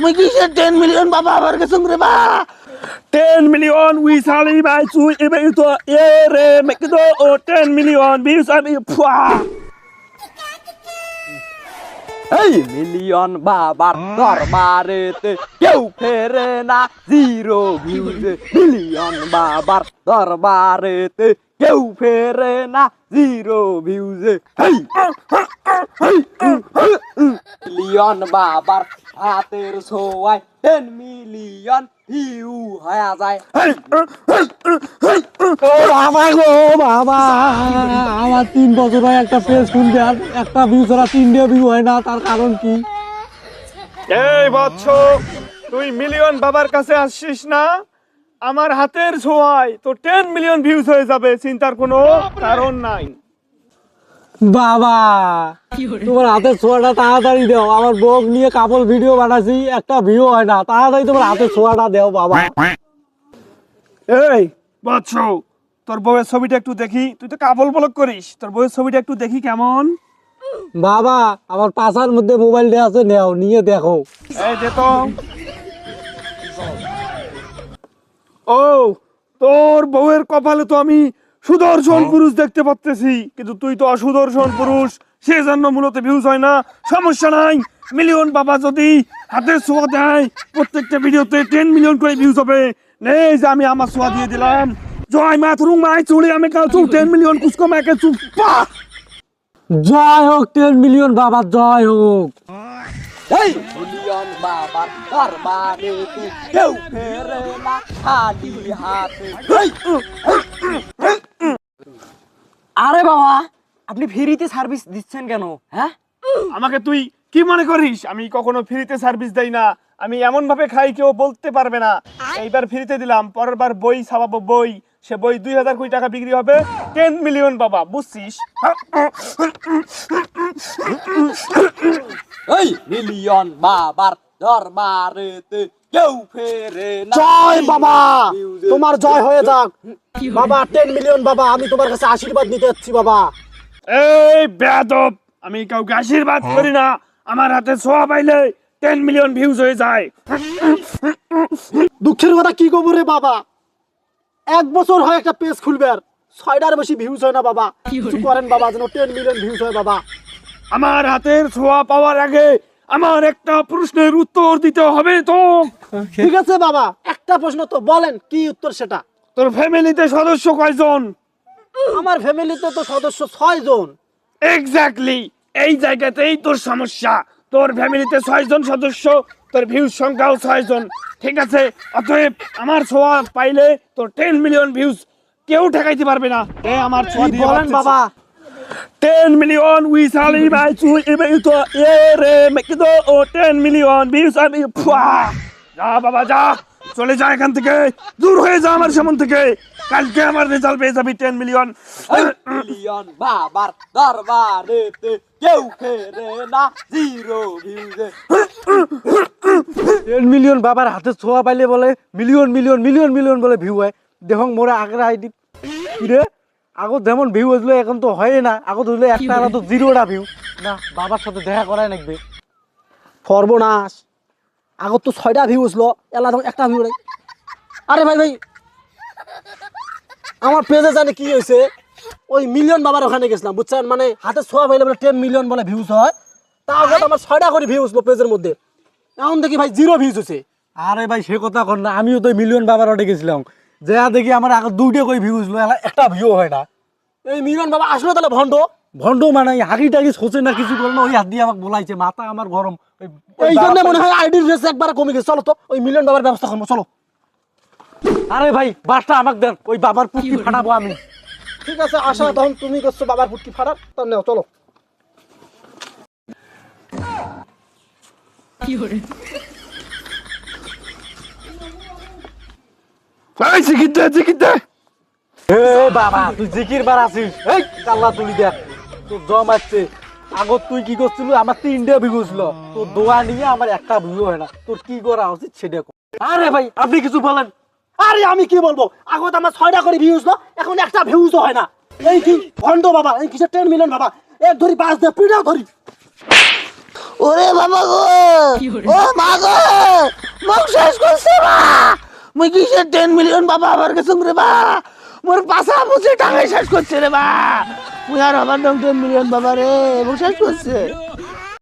মুই কিসের ten million বাবা আমার কাছে রে বা? 10 million wisali mai chu ibe to ere mekdo o 10 million wisali pwa এই মিলিয়ন বাবার দরবারেতে কেউ ফেরে না জিরো ভিউজে মিলিয়ন বাবার দরবারেতে কেউ ফেরে না জিরো ভিউজে হেই মিলিয়ন বাবার হাতের ছোঁয়ায় টেন মিলিয়ন ভিউ হয়ে যায় ও বাবা গো বাবা আমার তিন বছর হয় একটা পেজ খুলতে আর একটা ভিউ ছাড়া তিনটে ভিউ হয় না তার কারণ কি? এই বৎস তুই মিলিয়ন বাবার কাছে আসছিস না? আমার হাতের ছোঁয়ায় তো টেন মিলিয়ন ভিউজ হয়ে যাবে চিন্তার কোনো কারণ নাই। বাবা তোমার হাতের ছোঁয়াটা তাড়াতাড়ি দাও। আমার ব্লগ নিয়ে কাপড় ভিডিও বানাচ্ছি একটা ভিউ হয় না। তাড়াতাড়ি তোমার হাতের ছোঁয়াটা দাও বাবা। এই তোর বউয়ের ছবিটা একটু দেখি। তুই তো ব্লক করিস। তোর বউয়ের ছবিটা একটু দেখি কেমন? বাবা আমার পাশার মধ্যে মোবাইলটা আছে নেও নিয়ে দেখো। এই যে তো। ও তোর বউয়ের কপালে তো আমি সুদর্শন পুরুষ দেখতে পাচ্তেছি কিন্তু তুই তো অসুদর্শন পুরুষ। সেজন্য মূলত ভিউজ হয় না। সমস্যা নাই। মিলিয়ন বাবা যদি হাতের ছোঁয়া দেয় প্রত্যেকটা ভিডিওতে টেন মিলিয়ন করে ভিউজ হবে। নেই যে আমি আমার ছোঁয়া দিয়ে দিলাম। জয় মা তুরুং মাই চুড়ি আমি কাল চুপ টেন মিলিয়ন কুসকো মাকে চুপ। পা! জয় হোক টেন মিলিয়ন বাবা জয় হোক। এই! মিলিয়ন বাবার দরবারেতে কেউ ফেরে না হাতে! আরে বাবা আপনি ফ্রিতে সার্ভিস দিচ্ছেন কেন হ্যাঁ? আমাকে তুই কি মনে করিস? আমি কখনো ফ্রিতে সার্ভিস দেই না। আমি এমন ভাবে খাই কেউ বলতে পারবে না। এইবার ফ্রিতে দিলাম পরের বার বই ছাপাবো বই। সে বই দুই হাজার কোটি টাকা বিক্রি হবে। টেন মিলিয়ন বাবা বুঝছিস? এই মিলিয়ন বাবার দরবারেতে কেউ ফেরে জয় বাবা! তোমার জয় হয়ে যাক। বাবা টেন মিলিয়ন বাবা আমি তোমার কাছে আশীর্বাদ নিতে যাচ্ছি বাবা। এই বেয়াদব আমি কাউকে আশীর্বাদ করি না। আমার হাতে ছোঁয়া পাইলে টেন মিলিয়ন ভিউজ হয়ে যায়। দুঃখের কথা কি করব রে বাবা? এক বছর হয় একটা পেজ খুলবে আর ছয়টার বেশি ভিউজ হয় না বাবা। কিছু করেন বাবা যেন টেন মিলিয়ন ভিউজ হয় বাবা। আমার হাতের ছোঁয়া পাওয়ার আগে আমার একটা প্রশ্নের উত্তর দিতে হবে তো। ঠিক আছে বাবা একটা প্রশ্ন তো বলেন কি উত্তর সেটা? তোর ফ্যামিলিতে সদস্য কয়জন? আমার ফ্যামিলিতে তো সদস্য ছয় জন এক্স্যাক্টলি এই জায়গাতেই তোর সমস্যা। তোর ফ্যামিলিতে ছয়জন সদস্য তোর ভিউজ সংখ্যাও ছয়জন। ঠিক আছে অতএব আমার ছোঁয়া পাইলে তোর টেন মিলিয়ন ভিউজ কেউ ঠেকাইতে পারবে না। এ আমার ছোঁয়া দিয়ে বলেন বাবা? টেন মিলিয়ন উইসালি মাই চু ইবে তো এ রে মেকিদো ও টেন মিলিয়ন ভিউজ আমি ফুয়া যা বাবা যা চলে যা এখান থেকে। দূর হয়ে যা আমার সামন থেকে। কালকে আমার রেজাল্ট পেয়ে যাবি টেন মিলিয়ন এই মিলিয়ন বাবার দরবারেতে কেউ না জিরো ভিউজে টেন মিলিয়ন বাবার হাতে ছোঁয়া পাইলে বলে মিলিয়ন মিলিয়ন মিলিয়ন মিলিয়ন বলে ভিউ হয়। দেখুন মোরে আগের আইডি। কিরে? আগত যেমন ভিউ হয়েছিল এখন তো হয় না। আগত হইলে একটা আর তো জিরোটা ভিউ না বাবার সাথে দেখা করাই লাগবে সর্বনাশ আগত তো ছয়টা ভিউ হয়েছিল এলা তখন একটা ভিউ আরে ভাই ভাই। আমার পেজে জানে কি হয়েছে ওই মিলিয়ন বাবার ওখানে গেছিলাম বুঝছেন মানে হাতে ছোঁয়া পাইলে বলে টেন মিলিয়ন বলে ভিউজ হয়। তা আগত আমার ছয়টা করে ভিউজ পেজের মধ্যে। এখন দেখি ভাই জিরো ভিউজ হয়েছে আরে ভাই সে কথা কর না আমিও তো মিলিয়ন বাবার ওটে গেছিলাম। যা দেখি আমার আগে দুইটা করে ভিউজ লো একটা ভিউ হয় না। এই মিলিয়ন বাবা আসলো তাহলে ভণ্ড? ভণ্ড মানে হাগি টাগি সোচে না কিছু করে না ওই হাত দিয়ে আমাকে বলাইছে মাথা আমার গরম। এই জন্য মনে হয় আইডির রেস একবার কমে গেছে। চলো তো ওই মিলন বাবার ব্যবস্থা করব চলো। আরে ভাই বাসটা আমাকে দেন ওই বাবার পুটকি ফাটাবো আমি। ঠিক আছে আশা তখন তুমি করছ বাবার পুটকি ফাটার তো নেও চলো। এই জিকির দে জিকির দে। এ বাবা তুই জিকির বার আছিস এই কাল্লা তুলি দেখ তোর জম আসছে। আগত তুই কি করছিল? আমার তিনটে ভিউ ছিল। তোর দোয়া নিয়ে আমার একটা ভিউ হয় না। তোর কি করা উচিত সেটা কর। আরে ভাই আপনি কিছু বলেন। আরে আমি কি বলব? আগত আমার ছয়টা করে ভিউজ না এখন একটা ভিউজ হয় না। এই কি ভণ্ড বাবা এই কিসের টেন মিলিয়ন বাবা? এক ধরি পাঁচ দে পিড়াও ধরি। ওরে বাবা গো! ও মা গো! মোক শেষ করছে বা মুই কিসের টেন মিলিয়ন বাবা আমার কাছে রে বা? মোর পাশা মুছে টাকাই শেষ করছে রে বা। মুই আর আমার নাম টেন মিলিয়ন বাবা রে এবং শেষ করছে।